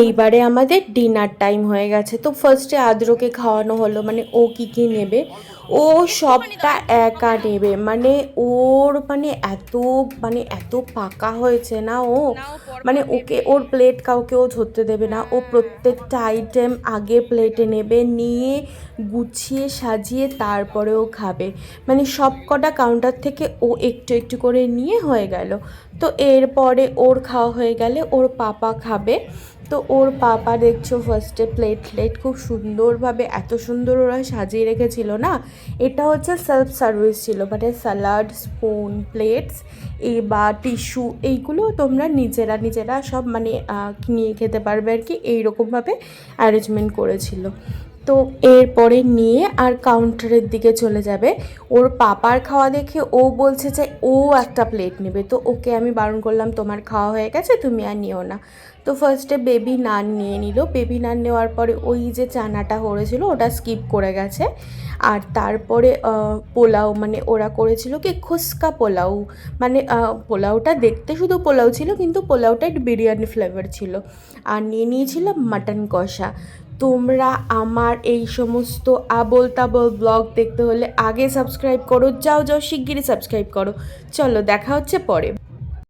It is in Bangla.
এইবারে আমাদের ডিনার টাইম হয়ে গেছে। তো ফার্স্টে আদ্রকে খাওয়ানো হলো মানে ও কি কি নেবে? ও সবটা একা নেবে। মানে ওর মানে এত মানে এত পাকা হয়েছে না ও? মানে ওকে, ওর প্লেট কাউকে ও ধরতে দেবে না। ও প্রত্যেকটা আইটেম আগে প্লেটে নেবে, নিয়ে গুছিয়ে সাজিয়ে তারপরে ও খাবে। মানে সব কটা কাউন্টার থেকে ও একটু একটু করে নিয়ে হয়ে গেল। তো এরপরে ওর খাওয়া হয়ে গেলে ওর পাপা খাবে। তো ওর পাপা দেখছ ফার্স্টে প্লেট প্লেট খুব সুন্দরভাবে এত সুন্দর ওরা সাজিয়ে রেখেছিল না? এটা হচ্ছে সেলফ সার্ভিস ছিল মানে স্যালাড স্পুন প্লেটস এই বা টিস্যু এইগুলো তোমরা নিজেরা নিজেরা সব মানে নিয়ে খেতে পারবে আর কি, এইরকমভাবে অ্যারেঞ্জমেন্ট করেছিল। তো এরপরে নিয়ে আর কাউন্টারের দিকে চলে যাবে। ওর পাপার খাওয়া দেখে ও বলছে যে, ও একটা প্লেট নেবে। তো ওকে আমি বারণ করলাম, তোমার খাওয়া হয়ে গেছে, তুমি আর নিও না। তো ফার্স্টে বেবি নান নিয়ে নিল। বেবি নান নেওয়ার পরে ওই যে চানাটা করেছিল ওটা স্কিপ করে গেছে। আর তারপরে পোলাও মানে ওরা করেছিল কি, খুস্কা পোলাও। মানে পোলাওটা দেখতে শুধু পোলাও ছিল, কিন্তু পোলাওটা বিরিয়ানি ফ্লেভার ছিল। আর নিয়ে নিয়েছিল মাটন কষা। তোমরা আমার এই সমস্ত আবল তাবল ব্লগ দেখতে হলে আগে সাবস্ক্রাইব করো, যাও যাও শিগগিরই সাবস্ক্রাইব করো। চলো, দেখা হচ্ছে পরে।